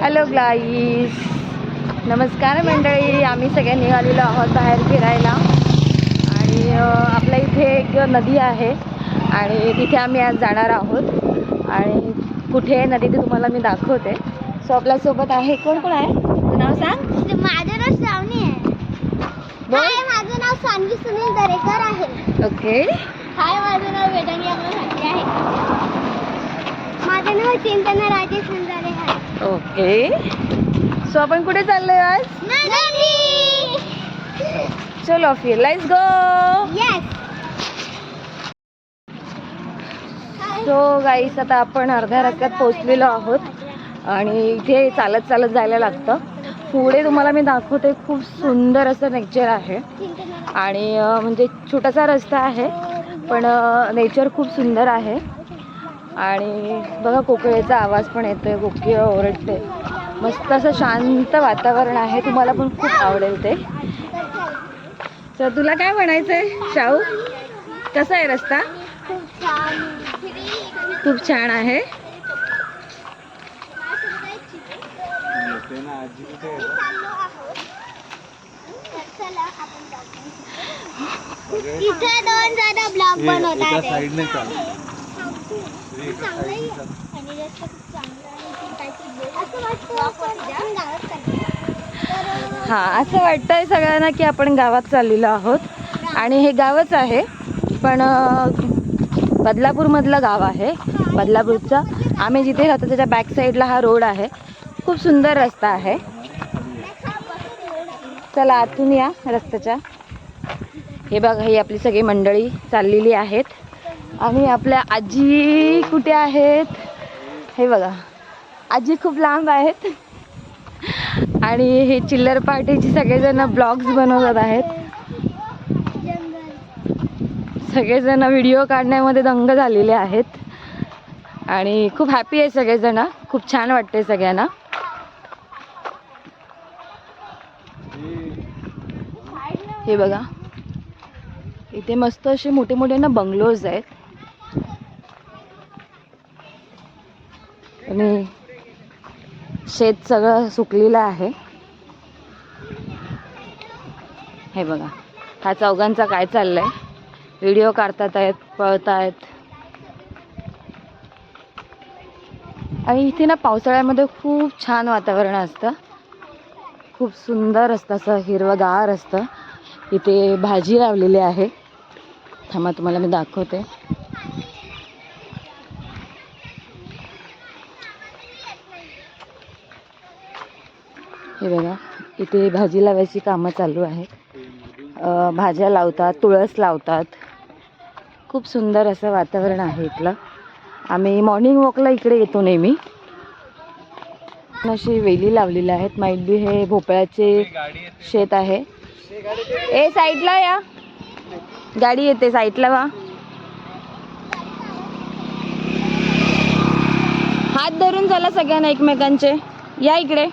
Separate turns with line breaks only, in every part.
Hello गाईस नमस्कार मंडळी. आम्ही सगळे निघालेलो आहोत बाहेर फिरायला. आणि आपल्या इथे एक नदी आहे. आणि तिथे आम्ही आज जाणार आहोत. आणि कुठे आहे नदी ते तुम्हाला मी दाखवते. सो आपल्यासोबत आहे कोण? कोण आहे? नाव सांग.
माझं नाव श्रावणी आहे. माझं नाव सानवी सुनील दरेकर आहे.
ओके
हाय माझं नाव वेदांगी अमोल आहे माझं नाव चिंतना राजेश
ओके. सो आपण कुठे चाललोय आज? चलो फिर let's go
yes
so guys आता आपण अर्ध्या रस्त्यात पोचलेलो आहोत. आणि इथे चालत चालत जायला लागतं. पुढे तुम्हाला मी दाखवते खूप सुंदर असं नेचर आहे. आणि म्हणजे छोटासा रस्ता आहे. पण नेचर खूप सुंदर आहे. आणि बघा कोकिळेचा आवाज पण येतोय कोकिळ ओरडते मस्त असं शांत वातावरण आहे तुम्हाला पण खूप आवडेल ते. तर तुला काय म्हणायचं आहे शाहू? कसा आहे रस्ता?
खूप छान
खूप छान आहे.
इथे दोन
हा असं वाटतंय सगळ्यांना की आपण गावात चाललेलो आहोत. आणि हे गावच आहे पण बदलापूरमधलं गाव आहे बदलापूरचा. आम्ही जिथे राहतो त्याच्या बॅक साईडला हा रोड आहे. खूप सुंदर रस्ता आहे. चला आतून या रस्त्याच्या. हे बघा ही आपली सगळी मंडळी चाललेली आहेत. आणि आपल्या आजी कुठे आहेत? हे बघा. आजी खूप लांब आहेत. आणि हे चिल्लर पार्टीचे सगळेजण ब्लॉग्स बनवत आहेत. सगळेजण व्हिडिओ काढण्यामध्ये दंग झालेले आहेत. आणि खूप हॅपी आहे सगळेजण. खूप छान वाटते सगळ्यांना. हे बघा. इथे मस्त असे मोठे मोठे ना बंगलोज आहेत. आणि शेत सगळं सुकलेलं आहे. हे बघा हा चौघांचा काय चाललंय? व्हिडिओ काढतात आहेत पळतायत. आणि इथे ना पावसाळ्यामध्ये खूप छान वातावरण असतं. खूप सुंदर असतं असं हिरवंगार असतं. इथे भाजी लावलेली आहे. थांबा तुम्हाला मी दाखवते हे बघा इथे भाजी लावायची कामं चालू आहेत. भाज्या लावतात तुळस लावतात. खूप सुंदर असं वातावरण आहे इथलं. आम्ही मॉर्निंग वॉकला इकडे येतो नेहमी. अशी वेली लावलेल्या आहेत. माहीत बी हे भोपळ्याचे शेत आहे. ए साईडला या. गाडी येते साईडला वा. हात धरून चला सगळ्यांना एकमेकांचे. या इकडे.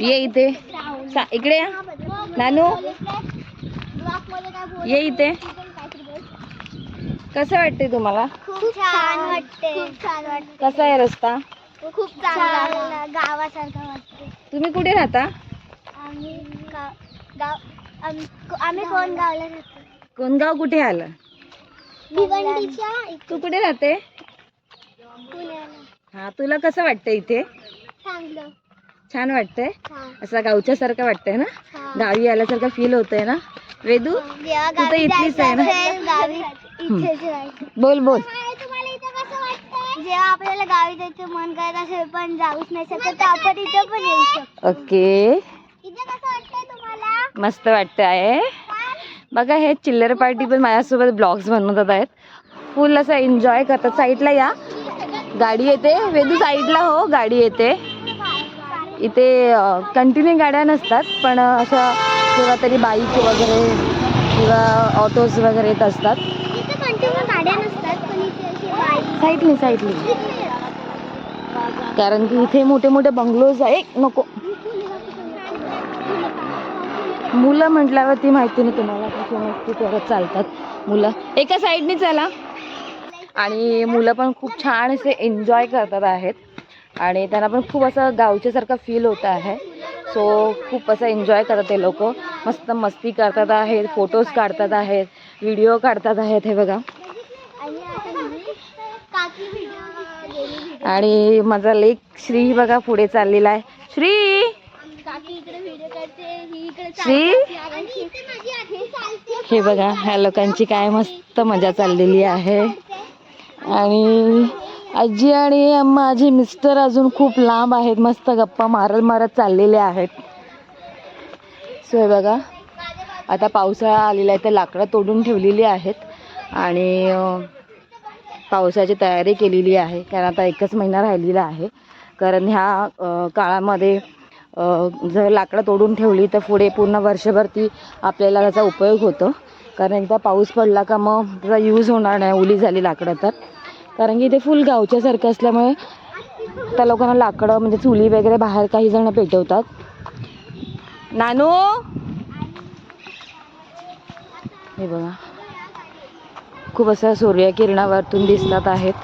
ये इथे. सा इकडे या. नानू. ये इथे. कसं वाटते तुम्हाला?
खूप छान वाटते
कसा आहे रस्ता?
खूप चांगला गावासारखं वाटते
तुम्ही कुठे राहता?
आम्ही गाव आम्ही कोण गावला राहतो.
कोणगाव कुठे आलं?
भिवंडीच्या
तू कुठे राहते?
पुण्याला.
हा तुला कसं वाटतं इथे?
चांगलं.
छान वाटतंय.
हा.
असं गावच्या सारखं वाटतंय ना. गावी आल्यासारखं फील होतंय ना? वेदू तू तर इथलीच आहे ना? बोल बोल?
जेव्हा आपल्याला गावी जायचं मन करत असेल पण जाऊच नाही शकत आपण इथं पण येऊ शकतो.
ओके. मस्त वाटतं आहे. बघा हे चिल्लर पार्टी पण माझ्यासोबत ब्लॉग्स बनवतात आहेत. फुल असं एन्जॉय करतात. साईडला या. गाडी येते. वेदू साईडला हो गाडी येते. इथे कंटिन्यू गाड्या नसतात पण अं, असं केव्हा तरी बाईक वगैरे किंवा ऑटोज वगैरे येत असतात.
अशी
साईडली साईडली कारण की इथे मोठे मोठे बंगलोज आहे. नको. मुलं म्हटल्यावरती माहिती नाही तुम्हाला कशी मस्ती करत चालतात मुलं. एका साईडने चला. आणि मुलं पण खूप छान असे एन्जॉय करतात आहेत. आणि त्यांना पण खूप असं गावच्यासारखं फील होत आहे. सो खूप असं एन्जॉय करतात ते लोक. मस्त मस्ती करतात आहेत फोटोज काढतात आहेत व्हिडिओ काढतात आहेत हे बघा.
आणि
माझा लेक श्री बघा पुढे चाललेला आहे. श्री!
करते
श्री? हे बघा ह्या लोकांची काय मस्त मजा चाललेली आहे. आणि आजी आणि माझे मिस्टर अजून खूप लांब आहेत मस्त गप्पा मारत मारत चाललेले आहेत. सो हे बघा आता पावसाळा आलेला आहे तर लाकडं तोडून ठेवलेली आहेत आणि पावसाची तयारी केलेली आहे कारण आता एकच महिना राहिलेला आहे. कारण ह्या काळामध्ये जर लाकडं तोडून ठेवली तर पुढे पूर्ण वर्षभर ती आपल्याला त्याचा उपयोग होतो. कारण एकदा पाऊस पडला का मग त्याचा यूज होणार नाही ओली झाली लाकडं तर. कारण की इथे फुल गावच्यासारखं असल्यामुळे त्या लोकांना लाकडं म्हणजे चुली वगैरे बाहेर काही जण पेटवतात. नानू! हे बघा. खूप असं सूर्यकिरणावरतून दिसतात आहेत.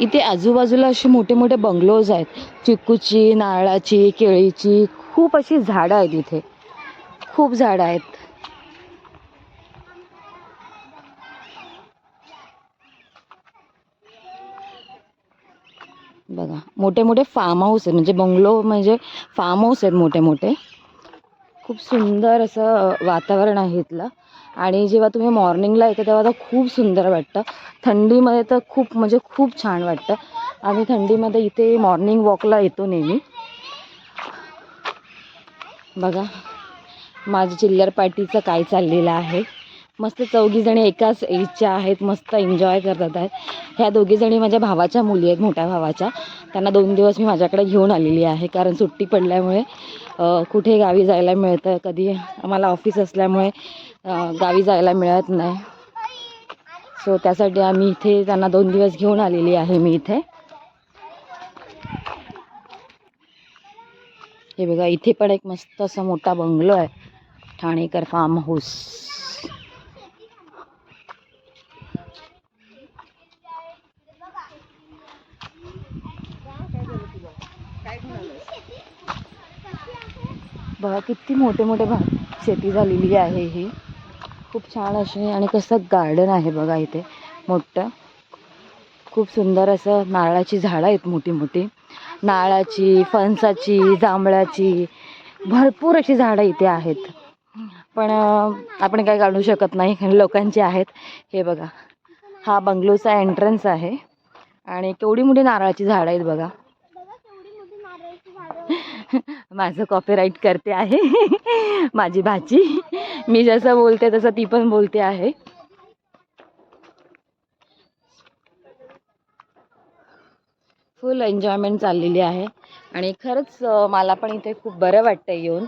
इथे आजूबाजूला असे मोठे मोठे बंगलोज आहेत. चिकूची नारळाची केळीची खूप अशी झाडं आहेत इथे. खूप झाडं आहेत. बघा मोठे मोठे फार्म हाऊस आहेत. म्हणजे बंगलो म्हणजे फार्म हाऊस आहेत मोठे मोठे खूप सुंदर असं वातावरण आहे इथलं. आणि जेव्हा तुम्ही मॉर्निंगला येतं तेव्हा तर खूप सुंदर वाटतं. थंडीमध्ये तर खूप म्हणजे खूप छान वाटतं. आम्ही थंडीमध्ये इथे मॉर्निंग वॉकला येतो नेहमी. बघा माझ्या चिल्लर पार्टीचं काय चाललेलं आहे. मस्त चौघीजणी एकाच एजच्या आहेत मस्त एन्जॉय करतात आहेत. ह्या दोघीजणी माझ्या भावाच्या मुली आहेत मोठ्या भावाच्या. त्यांना दोन दिवस मी माझ्याकडे घेऊन आलेली आहे कारण सुट्टी पडल्यामुळे कुठे गावी जायला मिळतं कधी आम्हाला ऑफिस असल्यामुळे गावी जायला मिळत नाही. सो त्यासाठी आम्ही इथे त्यांना दोन दिवस घेऊन आलेली आहे मी इथे. हे बघा इथे पण एक मस्त असा मोठा बंगलो आहे ठाणेकर फार्म हाऊस बघा किती मोठे मोठे भाग शेती झालेली आहे ही. खूप छान अशी आणि कसं गार्डन आहे बघा इथे. मोठं. खूप सुंदर असं नारळाची झाडं आहेत मोठी मोठी नारळाची फणसाची जांभळाची भरपूर अशी झाडं इथे आहेत. पण आपण काय काढू शकत नाही लोकांची आहेत. हे बघा. हा बंगलोचा एंट्रन्स आहे. आणि केवढी मोठी नारळाची झाडं आहेत बघा
केवढी मोठी नारळाची झाडं
माझं कॉपीराईट करते आहे. माझी भाची. मी जसं बोलते तसं ती पण बोलते आहे. फुल एन्जॉयमेंट चाललेली आहे. आणि खरंच मला पण इथे खूप बरं वाटतं येऊन.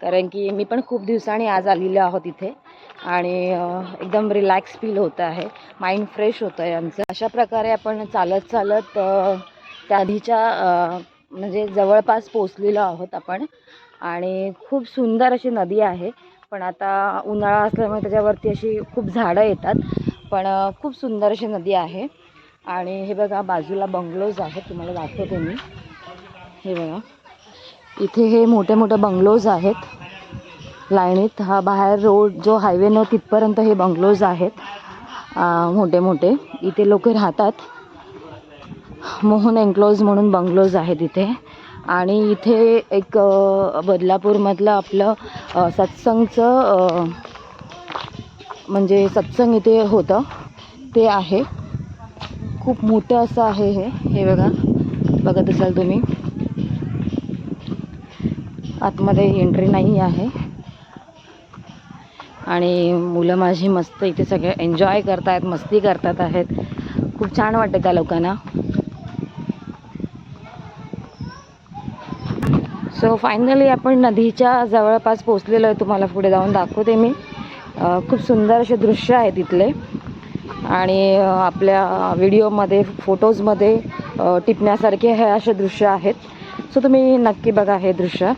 कारण की मी पण खूप दिवसांनी आज आलेलो आहोत इथे. आणि एकदम रिलॅक्स फील होतं आहे. माइंड फ्रेश होतं आहे आमचं. अशा प्रकारे आपण चालत चालत त्या आधीच्या म्हणजे जवळपास पोचलेलो आहोत आपण. आणि खूप सुंदर अशी नदी आहे. पण आता उन्हाळा असल्यामुळे त्याच्यावरती अशी खूप झाडं येतात. पण खूप सुंदर अशी नदी आहे. आणि हे बघा बाजूला बंगलोज आहेत तुम्हाला दाखवते मी. हे बघा. इथे हे मोठे मोठे बंगलोज आहेत. लाईनीत हा बाहेर रोड जो हायवे न तिथपर्यंत हे बंगलोज आहेत. मोठे मोठे. इथे लोक राहतात. मोहन एन्क्लोज म्हणून बंगलोज आहेत इथे आणि इथे एक बदलापूरमधलं आपलं सत्संगचं म्हणजे सत्संग इथे होतं. ते आहे. खूप मोठं असं आहे हे. हे बघा. बघत असाल तुम्ही. आतमध्ये एंट्री नाही आहे. आणि मुलं माझी मस्त इथे सगळे एन्जॉय करतायत मस्ती करतात आहेत. खूप छान वाटतं त्या लोकांना. सो फायनली आपण नदीच्या जवळपास पोचलेलो आहे. तुम्हाला पुढे जाऊन दाखवते मी. खूप सुंदर असे दृश्य आहेत तिथले. आणि आपल्या व्हिडिओमध्ये फोटोजमध्ये टिपण्यासारखे हे असे दृश्य आहेत. सो तुम्ही नक्की बघा हे दृश्य.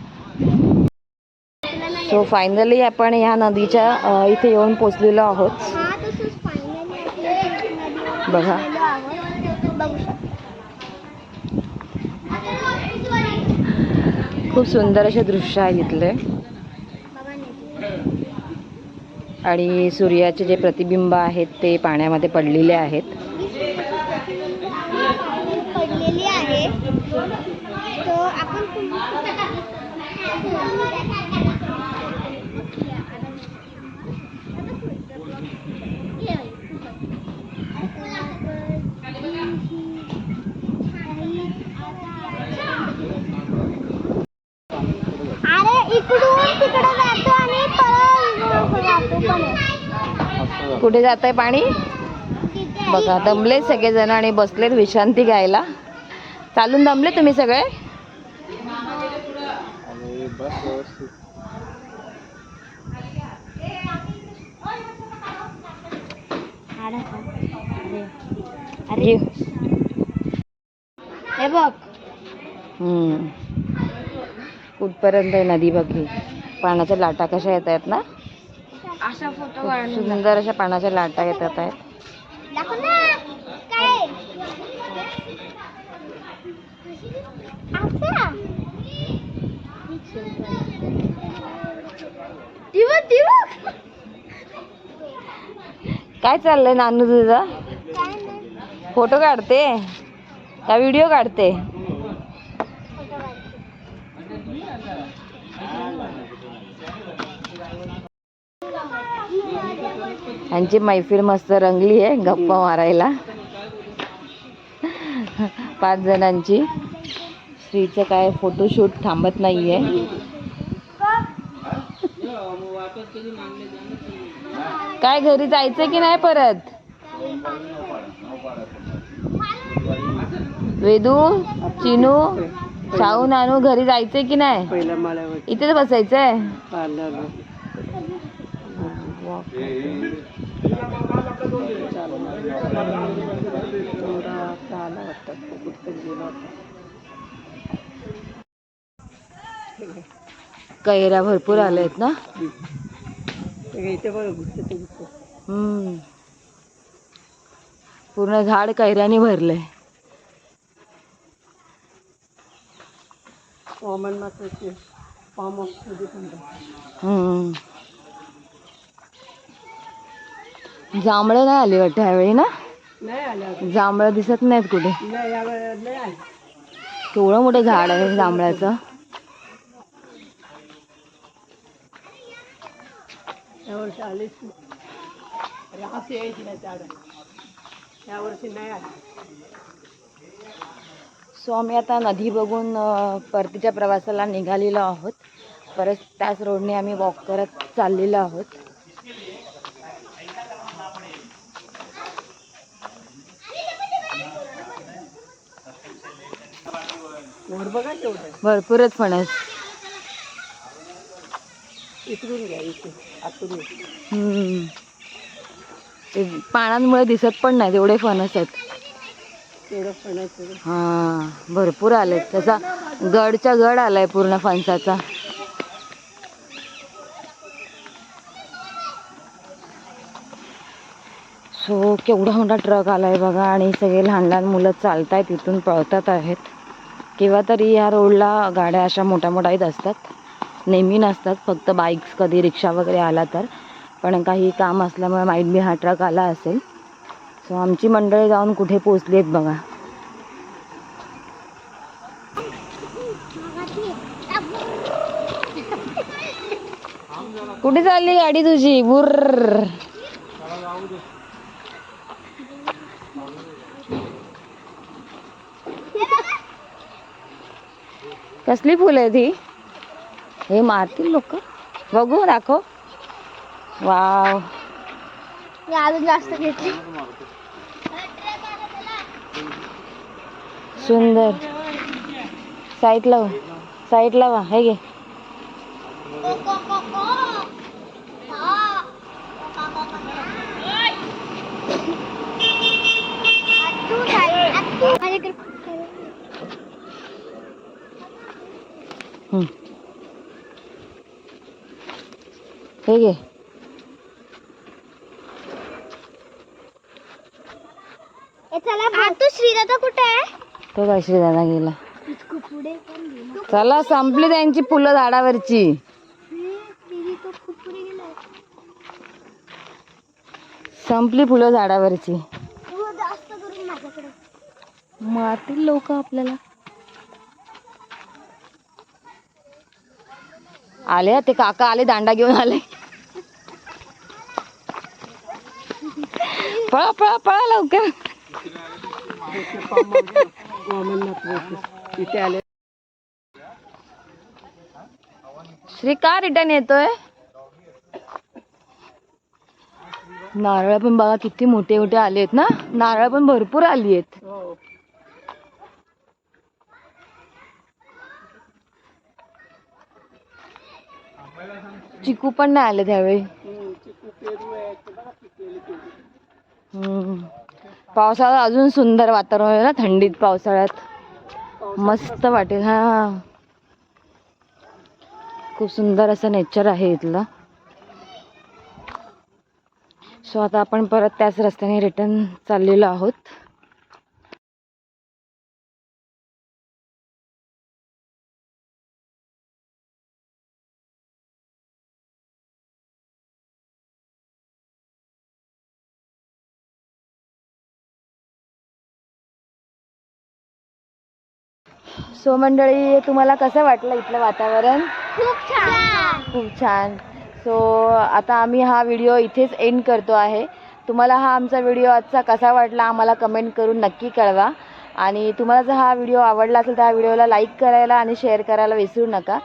सो फायनली आपण ह्या नदीच्या इथे येऊन पोचलेलो आहोत बघू
शकता
खूप सुंदर असे दृश्य आहे इथले आणि सूर्याचे जे प्रतिबिंब आहेत ते पाण्यामध्ये पडलेले आहेत
पडलेली आहे तो आपण अरे इकडून तिकडे जातो आणि परत जातो पण आहे.
कुठे जात आहे पाणी? बघा दमले सगळेजण आणि बसलेत विश्रांती घ्यायला. चालून दमले तुम्ही सगळे?
अरे. हे बघ.
हम्म. कुठपर्यंत आहे नदी बघी पाण्याच्या लाटा कशा येत आहेत ना?
असा फोटो
सुंदर अशा पाण्याच्या लाटा येतात आहेत.
काय?
चाललंय नानू तुझं? फोटो काढते? का व्हिडिओ काढते? यांची मैफिल मस्त रंगली आहे गप्पा मारायला. पाच जणांची. श्रीचं काय फोटोशूट थांबत नाहीये. काय घरी जायचं की नाही परत? वेदू चिनू शाहू नानू घरी जायचंय की नाही?
पहिल्या आला वाटतं कुठतरी गेला होता
कैऱ्या भरपूर आल्या आहेत ना?
इथे बघ ते.
पूर्ण झाड कैऱ्याने भरलंय.
कॉमन मात्र फार्म हाऊसमध्ये पण जाऊ.
हम्म. जांभळं नाही आली वाटतं ह्यावेळी ना. जांभळं दिसत नाहीत कुठे? केवढं मोठं झाड आहे जांभळाचं. सो आम्ही आता नदी बघून परतीच्या प्रवासाला निघालेलो आहोत. परत त्याच रोडने आम्ही वॉक करत चाललेलो आहोत
वर बघा तेवढं
भरपूरच फणस. ते पानांमुळे दिसत पण नाही तेवढे फणस आहेत. हा भरपूर आलेत. त्याचा गडच्या गड आलाय पूर्ण फणसाचा. सो केवढा मोठा ट्रक आलाय बघा आणि सगळे लहान लहान मुलं चालतायत तिथून पळतात आहेत. किंवा तरी या रोडला गाड्या अशा मोठ्या मोठ्या येत असतात. नेहमी नसतात फक्त बाईक्स कधी रिक्षा वगैरे आला तर. पण काही काम असल्यामुळे माईट बी हा ट्रक आला असेल. सो आमची मंडळी जाऊन कुठे पोचली आहेत बघा. कुठे चालली गाडी तुझी? बुर्र. कसली फुलं आहे ती हे मारतील लोक. बघू दाखव. वाव.
अजून जास्त घेतली.
सुंदर. साईड लावा साईड लावा हे घे. हे घे
चला तू श्रीदादा कुठे आहे?
तो काय श्रीदादा गेला.
पुढे पण गेला.
चला संपली त्यांची फुलं झाडावरची.
दीदी तो खूप पुढे गेलाय.
संपली फुलं झाडावरची.
हो जास्त करून माझ्याकडे.
मारतील लोक आपल्याला. आले ते काका आले दांडा घेऊन आले. पळा पळा पळा लवकर.
इथे आले
श्री का रिटर्न येतोय? नारळ पण बघा किती मोठे मोठे आले आहेत ना? नारळ पण भरपूर आली आहेत. चिकू पण नाही आले त्यावेळी. पावसाळा अजून सुंदर वातावरण आहे ना थंडीत पावसाळ्यात. मस्त वाटेल हा. खूप सुंदर असं नेचर आहे इथलं. सो आता आपण परत त्याच रस्त्याने रिटर्न चाललेलो आहोत. सो मंडळी तुम्हाला कसं वाटलं इथलं वातावरण?
खूप छान.
खूप छान. सो आता आम्ही हा व्हिडिओ इथेच एंड करतो आहे. तुम्हाला हा आमचा व्हिडिओ आजचा कसा वाटला आम्हाला कमेंट करून नक्की कळवा. आणि तुम्हाला जर हा व्हिडिओ आवडला असेल तर हा व्हिडिओला लाईक करायला आणि शेअर करायला विसरू नका.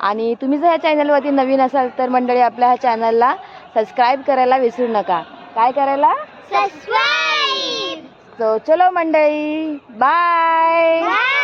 आणि तुम्ही जर ह्या चॅनलवरती नवीन असाल तर मंडळी आपल्या ह्या चॅनलला सबस्क्राईब करायला विसरू नका. काय करायला?
सबस्क्राईब
सो चलो मंडळी. Bye
bye